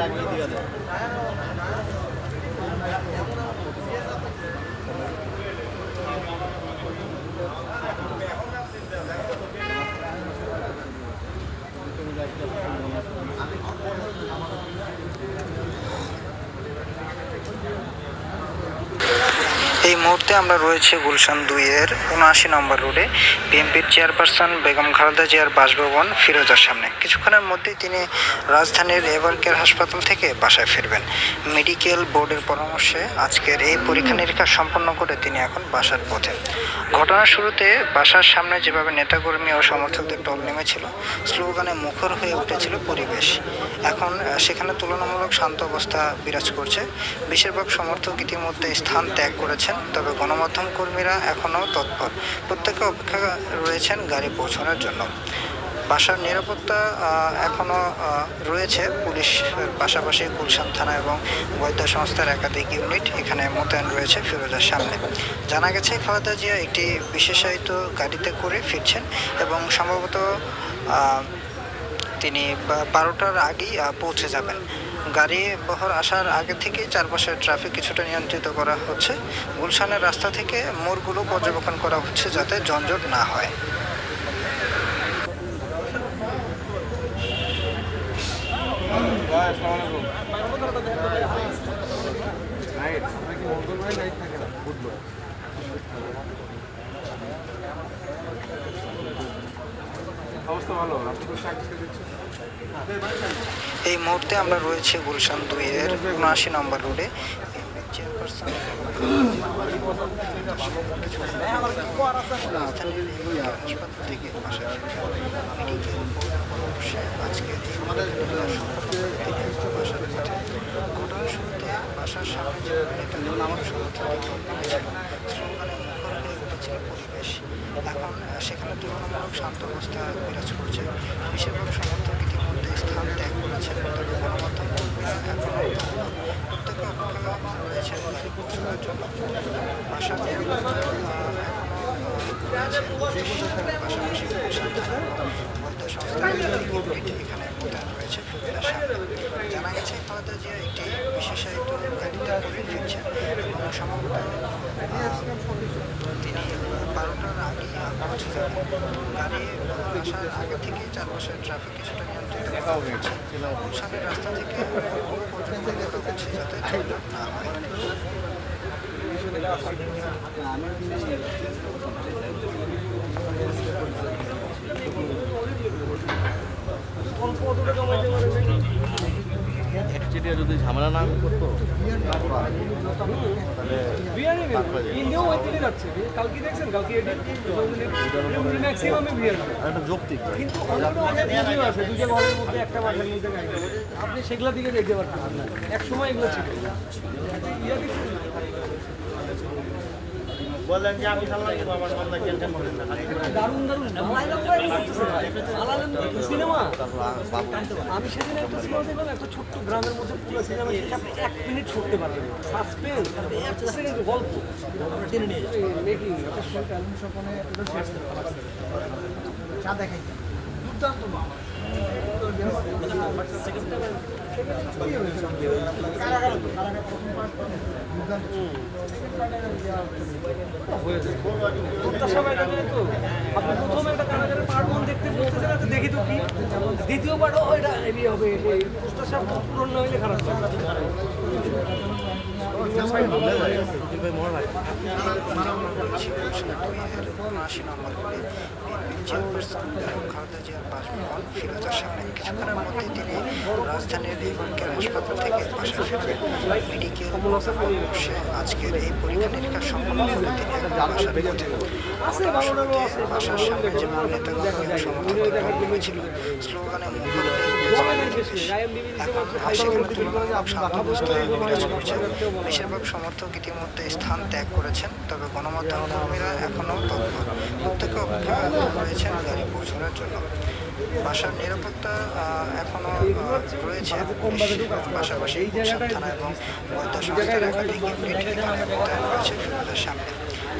লাগিয়ে দেওয়া যায় এই মুহূর্তে আমরা রয়েছে গুলশান দুইয়ের উনআশি নম্বর রোডে বিএনপির চেয়ারপারসন বেগম খালেদা জিয়ার বাসভবন ফিরোজার সামনে। কিছুক্ষণের মধ্যেই তিনি রাজধানীর এভার কেয়ার হাসপাতাল থেকে বাসায় ফিরবেন। মেডিকেল বোর্ডের পরামর্শে আজকের এই পরীক্ষা নিরীক্ষা সম্পন্ন করে তিনি এখন বাসার পথে। ঘটনার শুরুতে বাসার সামনে যেভাবে নেতাকর্মী ও সমর্থকদের টল নেমেছিল, স্লোগানে মুখর হয়ে উঠেছিল পরিবেশ। এখন সেখানে তুলনামূলক শান্ত অবস্থা বিরাজ করছে। বেশিরভাগ সমর্থক ইতিমধ্যে স্থান ত্যাগ করেছেন, তবে গণমাধ্যম কর্মীরা এখনও তৎপর। প্রত্যেকে অপেক্ষা রয়েছেন গাড়ি পৌঁছানোর জন্য। বাসার নিরাপত্তা এখনও রয়েছে। পুলিশের পাশাপাশি গুলশান থানা এবং গোয়েন্দা সংস্থার একাধিক ইউনিট এখানে মোতায়েন রয়েছে ফিরোজার সামনে। জানা গেছে খালেদা জিয়া একটি বিশেষায়িত গাড়িতে করে ফিরছেন এবং সম্ভবত তিনি বারোটার আগেই পৌঁছে যাবেন। গাড়ি বহর আসার আগে থেকেই চারপাশের ট্রাফিক কিছুটা নিয়ন্ত্রিত করা হচ্ছে। গুলশানের রাস্তা থেকে মোড়গুলো পর্যবেক্ষণ করা হচ্ছে যাতে যানজট না হয়। তো এই মুহূর্তে আমরা রয়েছে গুলশান দুই এর উনআশি নম্বর রোডে। আজকে বাসার নেতাদের আমার সমর্থকদের ছিল স্লোগানে মুখর হয়ে উঠেছিল পরিবেশ এখন সেখানে তুলনামূলক শান্ত অবস্থা বিরাজ করছে। বেশিরভাগ সমর্থক ইতিমধ্যে স্থান ত্যাগ করেছেন তবে গণমাধ্যম কর্মীরা এখনও প্রত্যেকে অপেক্ষা রয়েছেন গাড়ি পৌঁছানোর জন্য। রয়েছে পুলিশ পাশাপাশি একাধিক ইউনিট এখানে রয়েছে। জানা গেছে খালেদা জিয়া একটি বিশেষায়িত গাড়িতে করে ফিরছেন এবং সম্ভবত তিনি বারোটার আগে পৌঁছে যাবেন গাড়ি আসার আগে থেকে চারপাশের ট্রাফিক কিছুটা নিয়ন্ত্রিত করা হচ্ছে গুলশানের রাস্তা থেকে পর্যন্ত দেখা হচ্ছে যাতে যানজট না হয়। একচেটিয়া যদি ঝামেলা না করতো আর একটা যৌক্তিক আপনি সেগুলা দিকে দেখতে পারতেন না। এক সময় এগুলো ছিল। বললেন যে আমি সামলাই দেবো আমার কথা টেনশন করেন না। দারুণ দারুণ। সিনেমা। আমি সেদিন একটা সিনেমা দেখলাম একটা ছোট্ট গ্রামের মধ্যে পুরো সিনেমা। আপনি এক মিনিট ছুটতে পারবেন সাসপেন্স এক সেকেন্ড গল্প। টেনে নিয়ে মেকিং চা দেখাই। দুর্দান্ত প্রত্যাশা বাইরে নেই তো আপনি প্রথম একটা কারাগারের ওয়ান দেখতে বলতেছেন তো দেখি তো কি দ্বিতীয় পার্ট ও এটা হেভি হবে প্রত্যাশা পূরণ না হইলে খারাপ খালেদা জিয়ার বাসভবন ফিরোজার সামনে কিছুক্ষণের মধ্যে তিনি রাজধানীর হাসপাতাল থেকে ফিরবেন মেডিকেল আজকের এই পরীক্ষা নিরীক্ষা সম্পন্ন তিনি বাসার পথে বাসার সামনে নেতাকর্মী সমর্থকদের ঢল নেমেছিল স্লোগানে এখন বিরাজ করছে বেশিরভাগ সমর্থক ইতিমধ্যে স্থান ত্যাগ করেছেন, তবে গণমাধ্যম কর্মীরা এখনও তৎপর। প্রত্যেকে অপেক্ষা রয়েছেন গাড়ি পৌঁছানোর জন্য। বাসার নিরাপত্তা এখনও রয়েছে। পাশাপাশি থানা এবং গোয়েন্দা সংস্থার একাধিক ইউনিট এখানে মোতায়েন রয়েছে সামনে।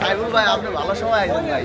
সাইবুল ভাই আপনি ভালো সময় আছেন ভাই।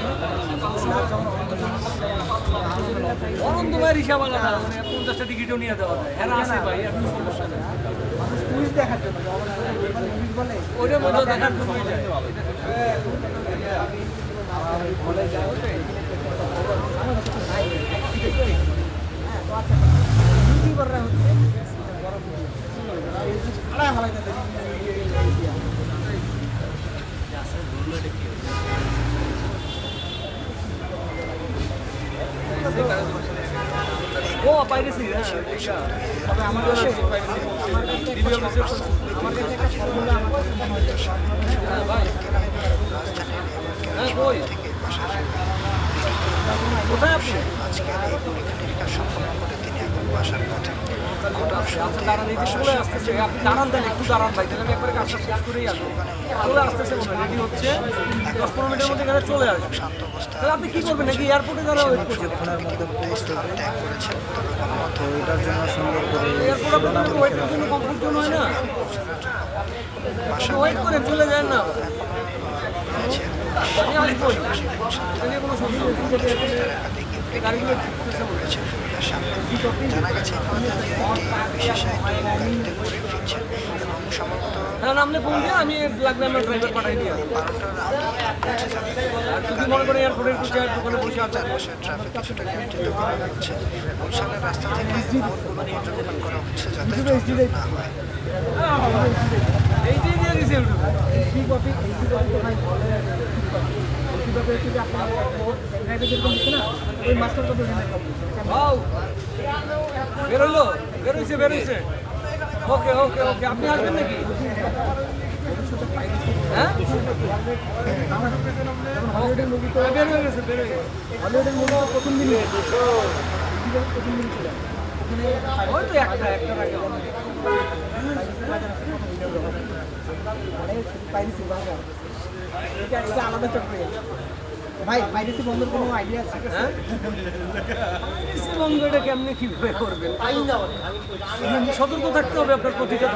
ভাইয়ের হিসাব আলাদা মানে পঞ্চাশটা টিকিটও নিয়ে দেওয়া যায়। হ্যাঁ আছে ভাই এখন সমস্যা নেই। ওইটার দেখার জন্যই যায়। ও এটা তবে ভিডিও মেসেজ একটা ফর্মুলা হ্যাঁ ভাই হ্যাঁ কোথায় আপনি? আজকে এই সম্পন্ন করে চলে আসতেছে। আপনি দাঁড়ান দেন একটু দাঁড়ান ভাই তাহলে আমি একবারে কাজটা করেই আসব। চলে আসতেছে রেডি হচ্ছে। দশ পনেরো মিনিটের মধ্যে এখানে চলে আসবে। শান্ত অবস্থা। তাহলে আপনি কি করবেন নাকি এয়ারপোর্টে যারা গণমাধ্যম এটার জন্য সুন্দর করে ওয়েটের জন্য কমফোর্ট হয় না? ওয়েট করে চলে যান না। আমি আসব। কোনো সমস্যা নেই। সামনে জানা গেছে জিয়া একটি বিশেষায়িত গাড়িতে করে ফিরছেন এবং সম্ভবত হ্যাঁ নামলে ফোন দিয়ে আমি লাগলে আমার ড্রাইভার পাঠাই দিয়ে যদি মনে করেন এয়ারপোর্টের কিছু দোকানে বসে আছে চারপাশের ট্রাফিক কিছুটা নিয়ন্ত্রিত করা হচ্ছে গুলশানের রাস্তা থেকে মোড়গুলো পর্যবেক্ষণ করা হচ্ছে যাতে না হয় এই যে দিয়ে দিছে ইউটিউবে Wow! বেরোলো। বেরোইছে বেরোইছে। ওকে ওকে ওকে। আপনি আসবেন নাকি? হ্যাঁ? হয়ে গেছে বের হয়ে গেছে হলিউডের মুভি তো প্রথম দিন প্রথম দিন ছিল ওই তো একটা একটা আগে ভাই বন্ধুর কোনো আইডিয়া আছে? হ্যাঁ? বন্ধ এটা কেমনে কীভাবে করবেন সতর্ক থাকতে হবে আপনার প্রতিটা